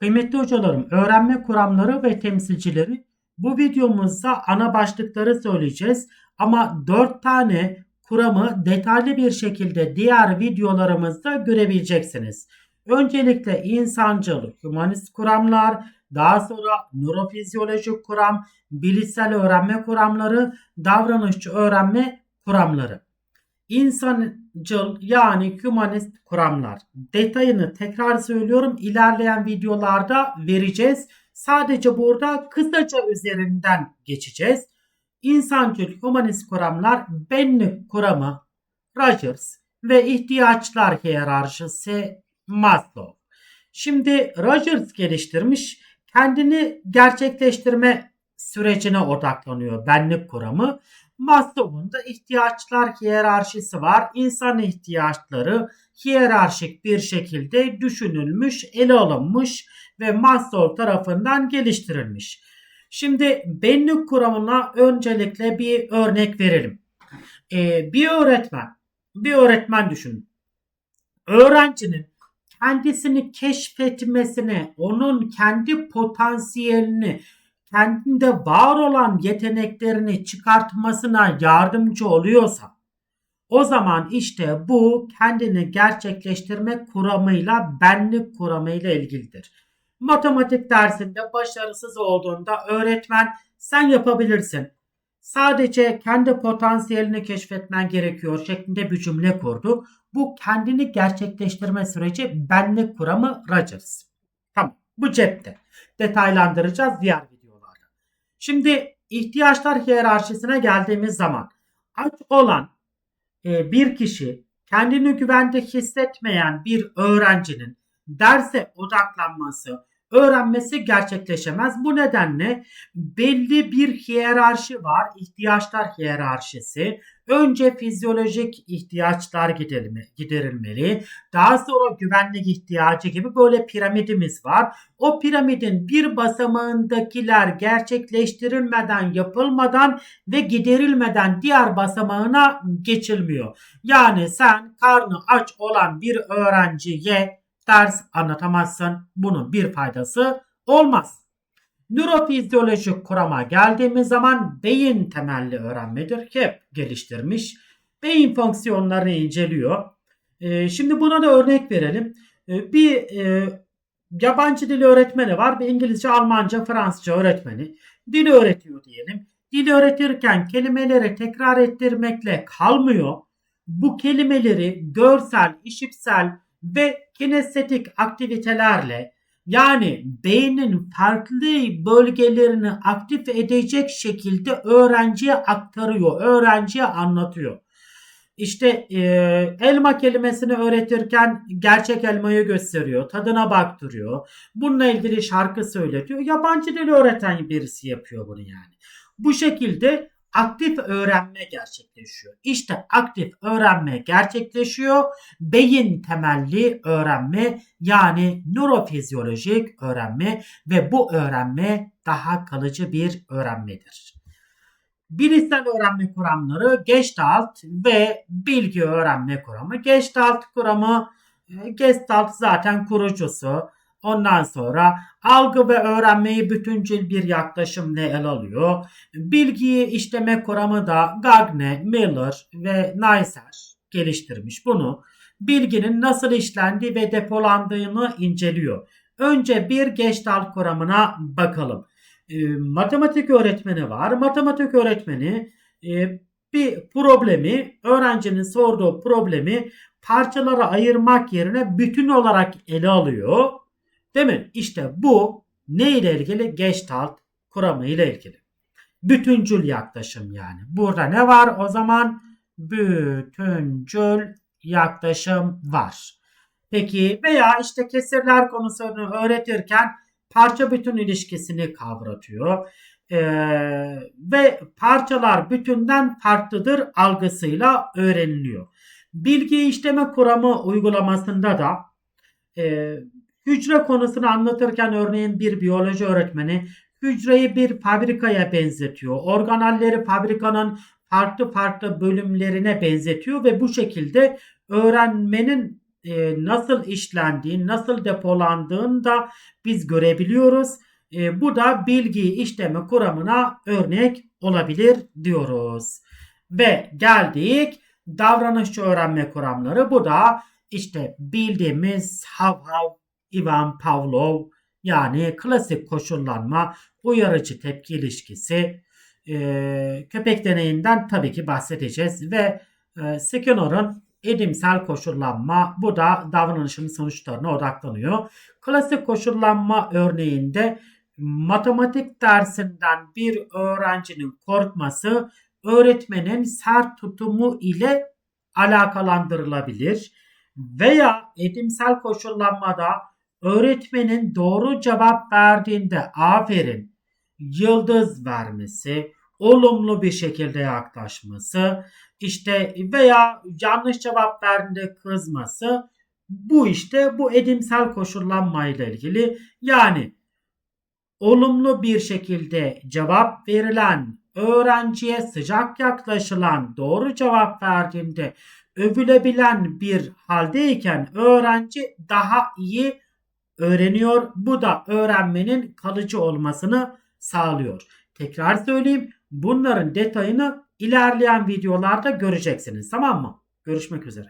Kıymetli hocalarım, öğrenme kuramları ve temsilcileri bu videomuzda ana başlıkları söyleyeceğiz. Ama 4 tane kuramı detaylı bir şekilde diğer videolarımızda görebileceksiniz. Öncelikle insancıl, humanist kuramlar, daha sonra nörofizyolojik kuram, bilişsel öğrenme kuramları, davranışçı öğrenme kuramları. İnsancıl yani humanist kuramlar. Detayını tekrar söylüyorum ilerleyen videolarda vereceğiz. Sadece burada kısaca üzerinden geçeceğiz. İnsancıl humanist kuramlar benlik kuramı Rogers ve ihtiyaçlar hiyerarşisi Maslow. Şimdi Rogers geliştirmiş kendini gerçekleştirme sürecine odaklanıyor benlik kuramı. Maslow'un ihtiyaçlar hiyerarşisi var. İnsan ihtiyaçları hiyerarşik bir şekilde düşünülmüş, ele alınmış ve Maslow tarafından geliştirilmiş. Şimdi benlik kuramına öncelikle bir örnek verelim. Ee, bir öğretmen, bir öğretmen düşünün. Öğrencinin kendisini keşfetmesine, onun kendi potansiyelini, kendinde var olan yeteneklerini çıkartmasına yardımcı oluyorsa o zaman işte bu kendini gerçekleştirme kuramıyla benlik kuramıyla ilgilidir. Matematik dersinde başarısız olduğunda öğretmen sen yapabilirsin. Sadece kendi potansiyelini keşfetmen gerekiyor şeklinde bir cümle kurdu. Bu kendini gerçekleştirme süreci benlik kuramı Rogers. Tamam bu cepte. Detaylandıracağız diğer videolarda. Şimdi ihtiyaçlar hiyerarşisine geldiğimiz zaman aç olan e, bir kişi kendini güvende hissetmeyen bir öğrencinin derse odaklanması, öğrenmesi gerçekleşemez. Bu nedenle belli bir hiyerarşi var. İhtiyaçlar hiyerarşisi. Önce fizyolojik ihtiyaçlar giderilmeli. Daha sonra güvenlik ihtiyacı gibi böyle piramidimiz var. O piramidin bir basamağındakiler gerçekleştirilmeden, yapılmadan ve giderilmeden diğer basamağına geçilmiyor. Yani sen karnı aç olan bir öğrenciye ders anlatamazsın. Bunun bir faydası olmaz. Nörofizyolojik kurama geldiğimiz zaman beyin temelli öğrenmedir ki hep geliştirmiş. Beyin fonksiyonlarını inceliyor. Ee, şimdi buna da örnek verelim. Ee, bir e, yabancı dil öğretmeni var. Bir İngilizce, Almanca, Fransızca öğretmeni. Dil öğretiyor diyelim. Dil öğretirken kelimeleri tekrar ettirmekle kalmıyor. Bu kelimeleri görsel, işitsel ve kinestetik aktivitelerle yani beynin farklı bölgelerini aktif edecek şekilde öğrenciye aktarıyor, öğrenciye anlatıyor. İşte e, elma kelimesini öğretirken gerçek elmayı gösteriyor, tadına baktırıyor. Bununla ilgili şarkı söyletiyor. Yabancı dil öğreten birisi yapıyor bunu yani. Bu şekilde aktif öğrenme gerçekleşiyor. İşte aktif öğrenme gerçekleşiyor. Beyin temelli öğrenme yani nörofizyolojik öğrenme ve bu öğrenme daha kalıcı bir öğrenmedir. Bilişsel öğrenme kuramları Gestalt ve bilgi öğrenme kuramı. Gestalt kuramı e, Gestalt zaten kurucusu. Ondan sonra algı ve öğrenmeyi bütüncül bir yaklaşımla ele alıyor. Bilgiyi işleme kuramı da Gagne, Miller ve Neisser geliştirmiş bunu. Bilginin nasıl işlendiği ve depolandığını inceliyor. Önce bir Gestalt kuramına bakalım. E, matematik öğretmeni var. Matematik öğretmeni e, bir problemi, öğrencinin sorduğu problemi parçalara ayırmak yerine bütün olarak ele alıyor Değil mi? İşte bu ne ile ilgili? Gestalt kuramı ile ilgili. Bütüncül yaklaşım yani. Burada ne var? O zaman bütüncül yaklaşım var. Peki veya işte kesirler konusunu öğretirken parça bütün ilişkisini kavratıyor. Ee, ve parçalar bütünden farklıdır algısıyla öğreniliyor. Bilgi işleme kuramı uygulamasında da e, Hücre konusunu anlatırken örneğin bir biyoloji öğretmeni hücreyi bir fabrikaya benzetiyor. Organelleri fabrikanın farklı farklı bölümlerine benzetiyor ve bu şekilde öğrenmenin e, nasıl işlendiğini, nasıl depolandığını da biz görebiliyoruz. E, bu da bilgi işleme kuramına örnek olabilir diyoruz. Ve geldik davranışçı öğrenme kuramları. Bu da işte bildiğimiz hav hav, Ivan Pavlov yani klasik koşullanma, uyarıcı tepki ilişkisi. E, köpek deneyinden tabii ki bahsedeceğiz ve e, Skinner'ın edimsel koşullanma bu da davranışın sonuçlarına odaklanıyor. Klasik koşullanma örneğinde matematik dersinden bir öğrencinin korkması öğretmenin sert tutumu ile alakalandırılabilir veya edimsel koşullanmada öğretmenin doğru cevap verdiğinde aferin, yıldız vermesi, olumlu bir şekilde yaklaşması, işte veya yanlış cevap verdiğinde kızması bu işte bu edimsel koşullanma ile ilgili. Yani olumlu bir şekilde cevap verilen, öğrenciye sıcak yaklaşılan, doğru cevap verdiğinde övülebilen bir haldeyken öğrenci daha iyi öğreniyor. Bu da öğrenmenin kalıcı olmasını sağlıyor. Tekrar söyleyeyim. Bunların detayını ilerleyen videolarda göreceksiniz. Tamam mı? Görüşmek üzere.